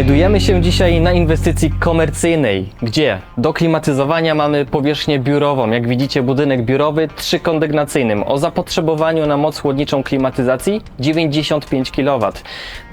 Znajdujemy się dzisiaj na inwestycji komercyjnej, gdzie do klimatyzowania mamy powierzchnię biurową. Jak widzicie, budynek biurowy trzykondygnacyjnym o zapotrzebowaniu na moc chłodniczą klimatyzacji 95 kW.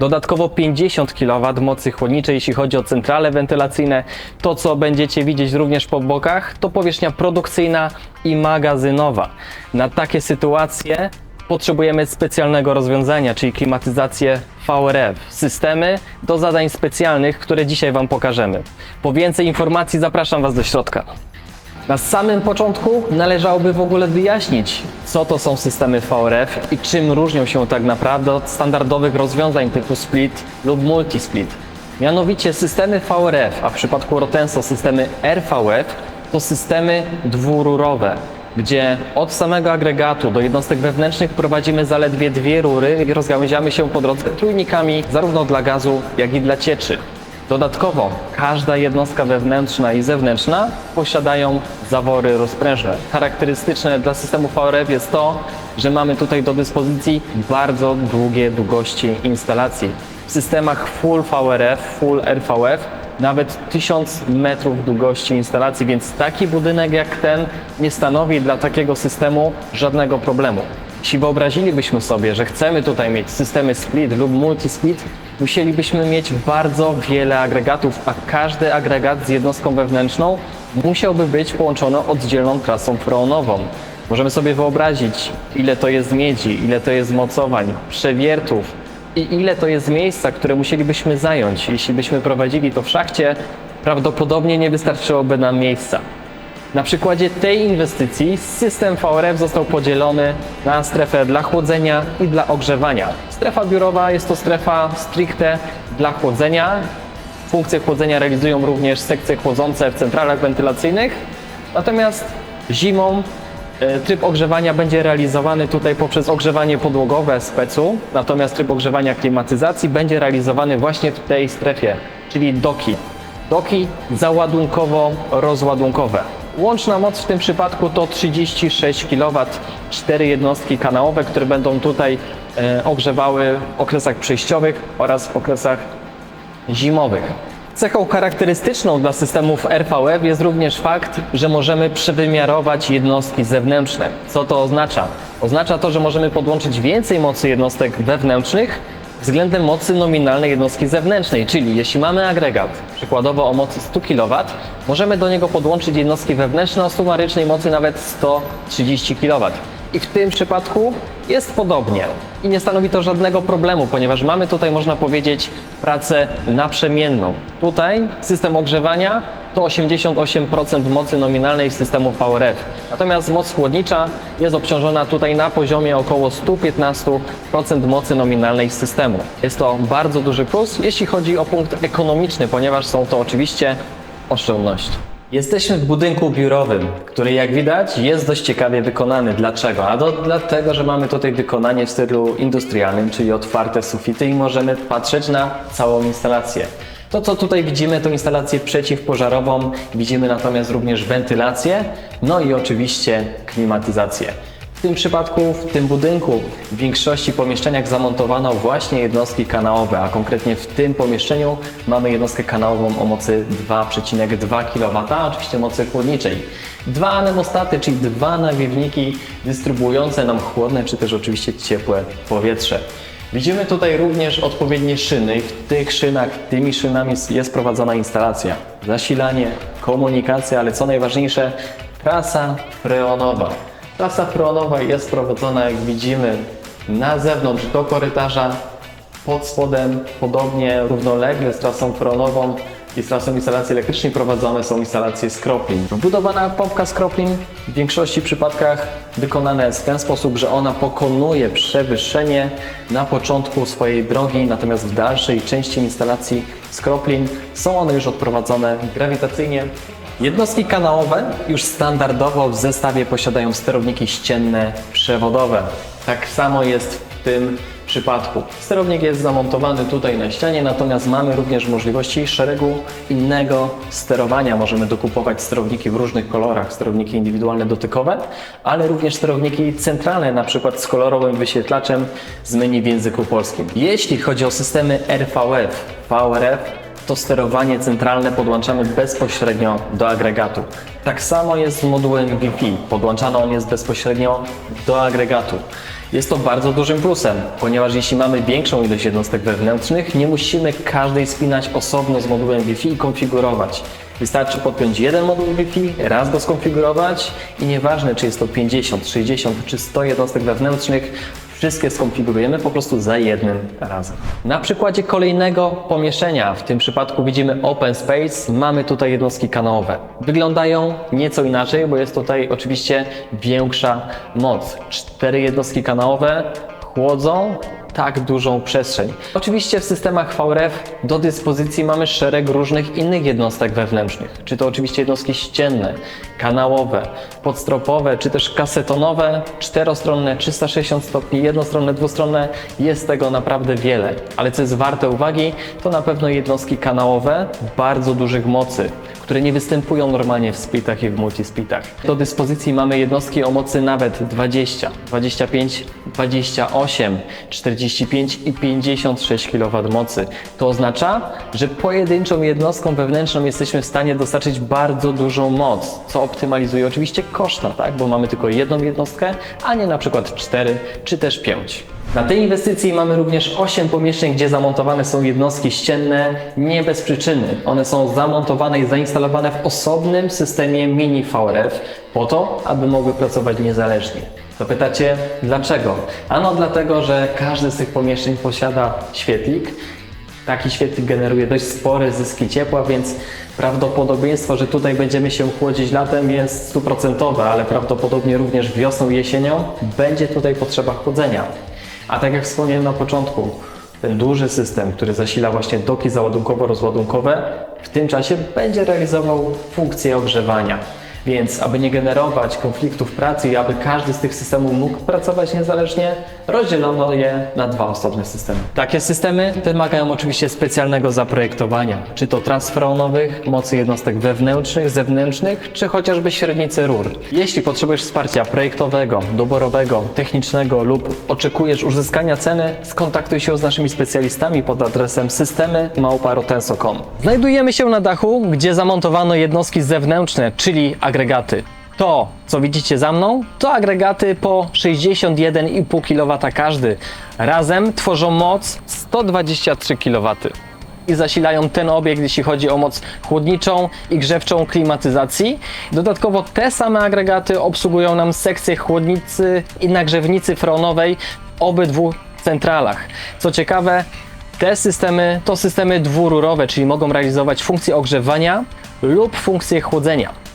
Dodatkowo 50 kW mocy chłodniczej, jeśli chodzi o centrale wentylacyjne. To, co będziecie widzieć również po bokach, to powierzchnia produkcyjna i magazynowa. Na takie sytuacje Potrzebujemy specjalnego rozwiązania, czyli klimatyzację VRF, systemy do zadań specjalnych, które dzisiaj Wam pokażemy. Po więcej informacji zapraszam Was do środka. Na samym początku należałoby w ogóle wyjaśnić, co to są systemy VRF i czym różnią się tak naprawdę od standardowych rozwiązań typu split lub multisplit. Mianowicie systemy VRF, a w przypadku Rotenso systemy RVF, to systemy dwururowe, gdzie od samego agregatu do jednostek wewnętrznych prowadzimy zaledwie dwie rury i rozgałęziamy się po drodze trójnikami zarówno dla gazu, jak i dla cieczy. Dodatkowo każda jednostka wewnętrzna i zewnętrzna posiadają zawory rozprężne. Charakterystyczne dla systemu VRF jest to, że mamy tutaj do dyspozycji bardzo długie długości instalacji. W systemach full VRF, full RVF nawet 1000 metrów długości instalacji, więc taki budynek jak ten nie stanowi dla takiego systemu żadnego problemu. Jeśli wyobrazilibyśmy sobie, że chcemy tutaj mieć systemy split lub multi-split, musielibyśmy mieć bardzo wiele agregatów, a każdy agregat z jednostką wewnętrzną musiałby być połączony oddzielną trasą freonową. Możemy sobie wyobrazić, ile to jest miedzi, ile to jest mocowań, przewiertów, i ile to jest miejsca, które musielibyśmy zająć. Jeśli byśmy prowadzili to w szachcie, prawdopodobnie nie wystarczyłoby nam miejsca. Na przykładzie tej inwestycji system VRF został podzielony na strefę dla chłodzenia i dla ogrzewania. Strefa biurowa jest to strefa stricte dla chłodzenia. Funkcje chłodzenia realizują również sekcje chłodzące w centralach wentylacyjnych. Natomiast zimą Tryb ogrzewania będzie realizowany tutaj poprzez ogrzewanie podłogowe specu, natomiast tryb ogrzewania klimatyzacji będzie realizowany właśnie w tej strefie, czyli doki. Doki załadunkowo-rozładunkowe. Łączna moc w tym przypadku to 36 kW, cztery jednostki kanałowe, które będą tutaj e, ogrzewały w okresach przejściowych oraz w okresach zimowych. Cechą charakterystyczną dla systemów RVF jest również fakt, że możemy przewymiarować jednostki zewnętrzne. Co to oznacza? Oznacza to, że możemy podłączyć więcej mocy jednostek wewnętrznych względem mocy nominalnej jednostki zewnętrznej, czyli jeśli mamy agregat, przykładowo o mocy 100 kW, możemy do niego podłączyć jednostki wewnętrzne o sumarycznej mocy nawet 130 kW. I w tym przypadku jest podobnie. I nie stanowi to żadnego problemu, ponieważ mamy tutaj, można powiedzieć, pracę naprzemienną. Tutaj system ogrzewania to 88% mocy nominalnej systemu VRF. Natomiast moc chłodnicza jest obciążona tutaj na poziomie około 115% mocy nominalnej systemu. Jest to bardzo duży plus, jeśli chodzi o punkt ekonomiczny, ponieważ są to oczywiście oszczędności. Jesteśmy w budynku biurowym, który jak widać jest dość ciekawie wykonany. Dlaczego? A to dlatego, że mamy tutaj wykonanie w stylu industrialnym, czyli otwarte sufity i możemy patrzeć na całą instalację. To, co tutaj widzimy, to instalację przeciwpożarową, widzimy natomiast również wentylację, no i oczywiście klimatyzację. W tym przypadku, w tym budynku, w większości pomieszczeniach zamontowano właśnie jednostki kanałowe, a konkretnie w tym pomieszczeniu mamy jednostkę kanałową o mocy 2,2 kW, oczywiście mocy chłodniczej. Dwa anemostaty, czyli dwa nawiewniki dystrybuujące nam chłodne, czy też oczywiście ciepłe powietrze. Widzimy tutaj również odpowiednie szyny i w tych szynach, tymi szynami jest prowadzona instalacja. Zasilanie, komunikacja, ale co najważniejsze, trasa freonowa. Trasa freonowa jest prowadzona, jak widzimy, na zewnątrz do korytarza. Pod spodem, podobnie równolegle z trasą freonową i z trasą instalacji elektrycznej prowadzone są instalacje skroplin. Budowana pompka skroplin w większości przypadkach wykonana jest w ten sposób, że ona pokonuje przewyższenie na początku swojej drogi, natomiast w dalszej części instalacji skroplin są one już odprowadzone grawitacyjnie Jednostki kanałowe już standardowo w zestawie posiadają sterowniki ścienne przewodowe. Tak samo jest w tym przypadku. Sterownik jest zamontowany tutaj na ścianie, natomiast mamy również możliwości szeregu innego sterowania. Możemy dokupować sterowniki w różnych kolorach, sterowniki indywidualne dotykowe, ale również sterowniki centralne, na przykład z kolorowym wyświetlaczem z menu w języku polskim. Jeśli chodzi o systemy RVF, VRF, to sterowanie centralne podłączamy bezpośrednio do agregatu. Tak samo jest z modułem Wi-Fi. Podłączany on jest bezpośrednio do agregatu. Jest to bardzo dużym plusem, ponieważ jeśli mamy większą ilość jednostek wewnętrznych, nie musimy każdej spinać osobno z modułem Wi-Fi i konfigurować. Wystarczy podpiąć jeden moduł Wi-Fi, raz go skonfigurować i nieważne czy jest to 50, 60 czy 100 jednostek wewnętrznych, wszystkie skonfigurujemy po prostu za jednym razem. Na przykładzie kolejnego pomieszczenia, w tym przypadku widzimy Open Space, mamy tutaj jednostki kanałowe. Wyglądają nieco inaczej, bo jest tutaj oczywiście większa moc. Cztery jednostki kanałowe chłodzą tak dużą przestrzeń. Oczywiście w systemach VRF do dyspozycji mamy szereg różnych innych jednostek wewnętrznych, czy to oczywiście jednostki ścienne, kanałowe, podstropowe, czy też kasetonowe, czterostronne, 360 stopni, jednostronne, dwustronne, jest tego naprawdę wiele. Ale co jest warte uwagi, to na pewno jednostki kanałowe bardzo dużych mocy, które nie występują normalnie w splitach i w multisplitach. Do dyspozycji mamy jednostki o mocy nawet 20, 25, 28, 45 i 56 kW mocy. To oznacza, że pojedynczą jednostką wewnętrzną jesteśmy w stanie dostarczyć bardzo dużą moc, co optymalizuje oczywiście koszta, tak? bo mamy tylko jedną jednostkę, a nie na przykład 4 czy też 5. Na tej inwestycji mamy również 8 pomieszczeń, gdzie zamontowane są jednostki ścienne nie bez przyczyny. One są zamontowane i zainstalowane w osobnym systemie mini VRF po to, aby mogły pracować niezależnie. Zapytacie dlaczego? Ano dlatego, że każde z tych pomieszczeń posiada świetlik. Taki świetlik generuje dość spore zyski ciepła, więc prawdopodobieństwo, że tutaj będziemy się chłodzić latem jest stuprocentowe, ale prawdopodobnie również wiosną i jesienią będzie tutaj potrzeba chłodzenia. A tak jak wspomniałem na początku, ten duży system, który zasila właśnie doki załadunkowo-rozładunkowe, w tym czasie będzie realizował funkcję ogrzewania. Więc, aby nie generować konfliktów pracy i aby każdy z tych systemów mógł pracować niezależnie, rozdzielono je na dwa osobne systemy. Takie systemy wymagają oczywiście specjalnego zaprojektowania, czy to transfronowych, mocy jednostek wewnętrznych, zewnętrznych, czy chociażby średnicy rur. Jeśli potrzebujesz wsparcia projektowego, doborowego, technicznego lub oczekujesz uzyskania ceny, skontaktuj się z naszymi specjalistami pod adresem systemy. Znajdujemy się na dachu, gdzie zamontowano jednostki zewnętrzne, czyli agregaty. To, co widzicie za mną, to agregaty po 61,5 kW każdy. Razem tworzą moc 123 kW i zasilają ten obiekt, jeśli chodzi o moc chłodniczą i grzewczą klimatyzacji. Dodatkowo te same agregaty obsługują nam sekcję chłodnicy i nagrzewnicy freonowej w obydwu centralach. Co ciekawe, te systemy to systemy dwururowe, czyli mogą realizować funkcję ogrzewania lub funkcję chłodzenia.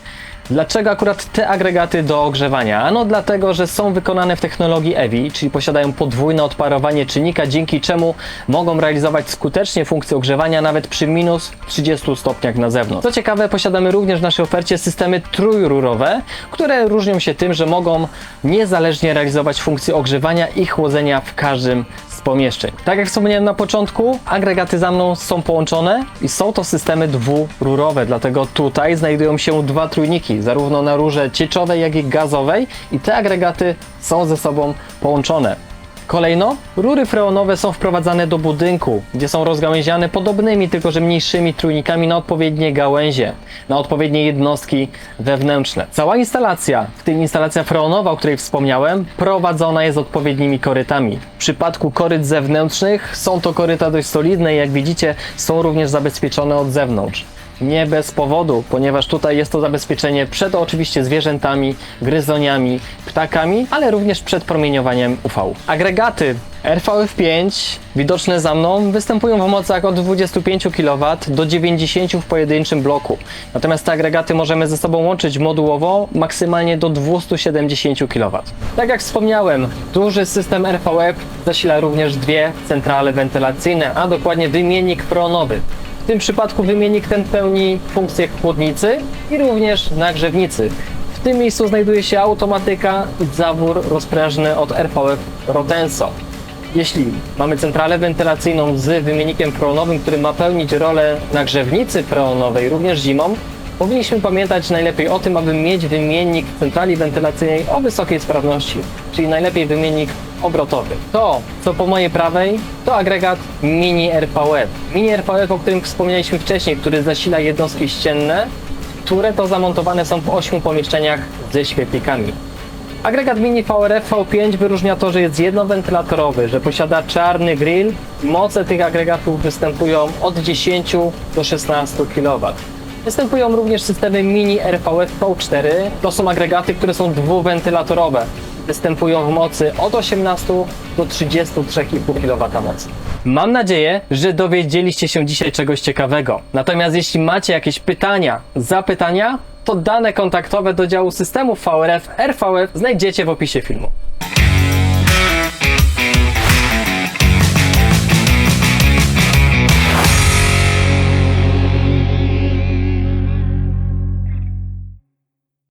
Dlaczego akurat te agregaty do ogrzewania? Ano dlatego, że są wykonane w technologii EVI, czyli posiadają podwójne odparowanie czynnika, dzięki czemu mogą realizować skutecznie funkcję ogrzewania nawet przy minus 30 stopniach na zewnątrz. Co ciekawe, posiadamy również w naszej ofercie systemy trójrurowe, które różnią się tym, że mogą niezależnie realizować funkcję ogrzewania i chłodzenia w każdym pomieszczeń. Tak jak wspomniałem na początku, agregaty za mną są połączone i są to systemy dwururowe, dlatego tutaj znajdują się dwa trójniki, zarówno na rurze cieczowej, jak i gazowej i te agregaty są ze sobą połączone. Kolejno, rury freonowe są wprowadzane do budynku, gdzie są rozgałęziane podobnymi, tylko że mniejszymi trójnikami na odpowiednie gałęzie, na odpowiednie jednostki wewnętrzne. Cała instalacja, w tym instalacja freonowa, o której wspomniałem, prowadzona jest odpowiednimi korytami. W przypadku koryt zewnętrznych są to koryta dość solidne i jak widzicie są również zabezpieczone od zewnątrz. Nie bez powodu, ponieważ tutaj jest to zabezpieczenie przed oczywiście zwierzętami, gryzoniami, ptakami, ale również przed promieniowaniem UV. Agregaty RVF5 widoczne za mną występują w mocach od 25 kW do 90 w pojedynczym bloku. Natomiast te agregaty możemy ze sobą łączyć modułowo maksymalnie do 270 kW. Tak jak wspomniałem, duży system RVF zasila również dwie centrale wentylacyjne, a dokładnie wymiennik freonowy. W tym przypadku wymiennik ten pełni funkcję chłodnicy i również nagrzewnicy. W tym miejscu znajduje się automatyka i zawór rozprężny od RVF Rotenso. Jeśli mamy centralę wentylacyjną z wymiennikiem freonowym, który ma pełnić rolę nagrzewnicy freonowej również zimą, Powinniśmy pamiętać najlepiej o tym, aby mieć wymiennik centrali wentylacyjnej o wysokiej sprawności, czyli najlepiej wymiennik obrotowy. To, co po mojej prawej, to agregat Mini RVF. Mini RVF, o którym wspomnieliśmy wcześniej, który zasila jednostki ścienne, które to zamontowane są w 8 pomieszczeniach ze świetlikami. Agregat Mini VRF V5 wyróżnia to, że jest jednowentylatorowy, że posiada czarny grill. Moce tych agregatów występują od 10 do 16 kW. Występują również systemy Mini RVF V4. To są agregaty, które są dwuwentylatorowe. Występują w mocy od 18 do 33,5 kW mocy. Mam nadzieję, że dowiedzieliście się dzisiaj czegoś ciekawego. Natomiast jeśli macie jakieś pytania, zapytania, to dane kontaktowe do działu systemów VRF, RVF znajdziecie w opisie filmu.